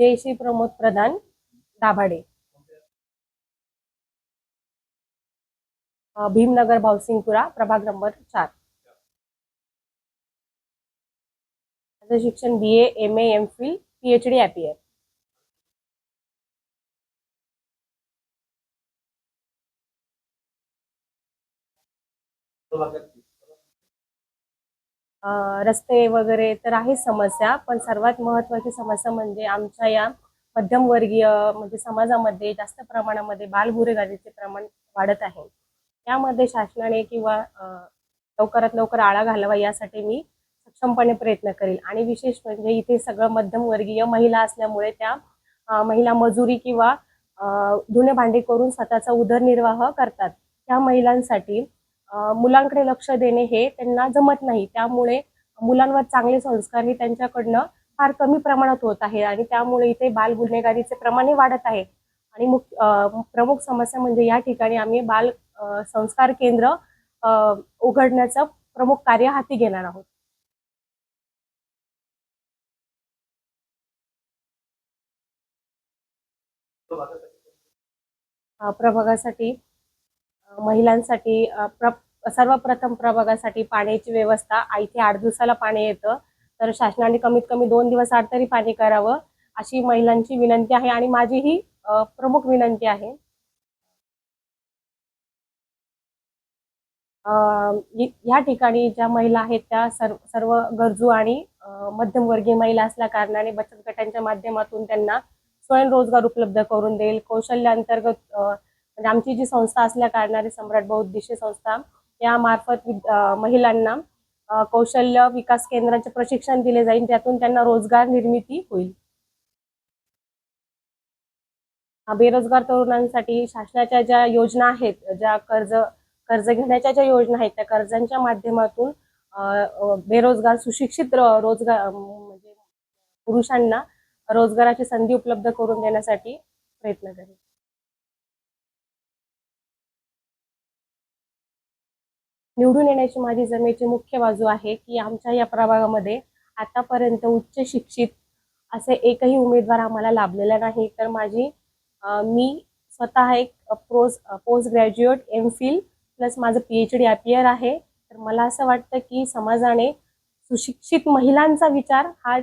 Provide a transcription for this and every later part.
जयश्री प्रमोद प्रधान दाभाडे. भीमनगर भावसिंगपुरा प्रभाग नंबर चार. माझं शिक्षण B A M A M Phil P H D appear रस्ते वगैरे तर आहे समस्या पण सर्वात महत्त्वाची समस्या म्हणजे आमच्या या मध्यमवर्गीय म्हणजे समाजामध्ये जास्त प्रमाणामध्ये बालगुरेगारीचे प्रमाण वाढत आहे. त्यामध्ये शासनाने किंवा लवकरात लवकर आळा घालावा यासाठी मी सक्षमपणे प्रयत्न करेल. आणि विशेष म्हणजे इथे सगळं मध्यमवर्गीय महिला असल्यामुळे त्या महिला मजुरी किंवा अ, धुणे भांडी करून स्वतःचा उदरनिर्वाह करतात. त्या महिलांसाठी मुलांकडे लक्ष देणे हे त्यांना जमत नाही. त्यामुळे मुलांवर चांगले संस्कार हे त्यांच्याकडनं फार कमी प्रमाणात होत आहे आणि त्यामुळे इथे बाल गुन्हेगारीचे प्रमाणही वाढत आहे. आणि मुख्य प्रमुख समस्या म्हणजे या ठिकाणी आम्ही बाल संस्कार केंद्र अ, उघडण्याचं प्रमुख कार्य हाती घेणार आहोत. प्रभागासाठी महिलांसाठी प्र सर्वप्रथम प्रभागासाठी पाण्याची व्यवस्था इथे आठ दिवसाला पाणी येतं. तर शासनाने कमीत कमी दोन दिवस आड तरी पाणी करावं अशी महिलांची विनंती आहे आणि माझी ही प्रमुख विनंती आहे. या ठिकाणी ज्या महिला आहेत त्या सर्व सर्व गरजू आणि मध्यमवर्गीय महिला असल्या कारणाने बचत गटांच्या माध्यमातून त्यांना स्वयंरोजगार उपलब्ध करून देईल. कौशल्य अंतर्गत म्हणजे आमची जी संस्था असल्या कारणाने सम्राट बौद्धिशी संस्था यामार्फत मार्फत महिलांना कौशल्य विकास केंद्राचे प्रशिक्षण दिले जाईल त्यातून त्यांना रोजगार निर्मिती होईल. बेरोजगार तरुणांसाठी शासनाच्या ज्या योजना आहेत ज्या कर्ज कर्ज घेण्याच्या ज्या योजना आहेत त्या कर्जांच्या माध्यमातून बेरोजगार सुशिक्षित रोजगार म्हणजे पुरुषांना रोजगाराची संधी उपलब्ध करून देण्यासाठी प्रयत्न करेल. निवडून येण्याची माझी जमेची मुख्य बाजू आहे की आमच्या या प्रभागामध्ये आतापर्यंत उच्च शिक्षित असे एकही उमेदवार आम्हाला लाभलेला नाही. तर माझी मी स्वतः एक pros post graduate M Phil plus माझं पी एच डी अपियर आहे. तर मला असं वाटतं की समाजाने सुशिक्षित महिलांचा विचार हा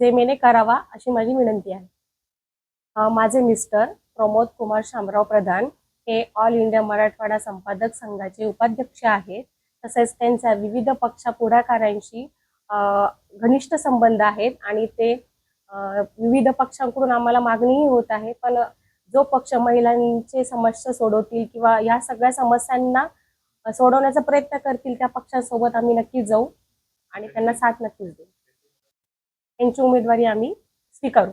जेमेने करावा अशी माझी विनंती आहे. माझे मिस्टर प्रमोद कुमार शामराव प्रधान हे ऑल इंडिया मराठवाडा संपादक संघाचे उपाध्यक्ष आहेत. तसेच त्यांच्या विविध पक्ष पुढाकारांशी घनिष्ठ संबंध आहेत आणि ते विविध पक्षांकडून आम्हाला मागणीही होत आहे. पण जो पक्ष महिलांचे समस्या सोडवतील किंवा या सगळ्या समस्यांना सोडवण्याचा प्रयत्न करतील त्या पक्षांसोबत आम्ही नक्कीच जाऊ आणि त्यांना साथ नक्कीच देऊ. त्यांची उमेदवारी आम्ही स्वीकारू.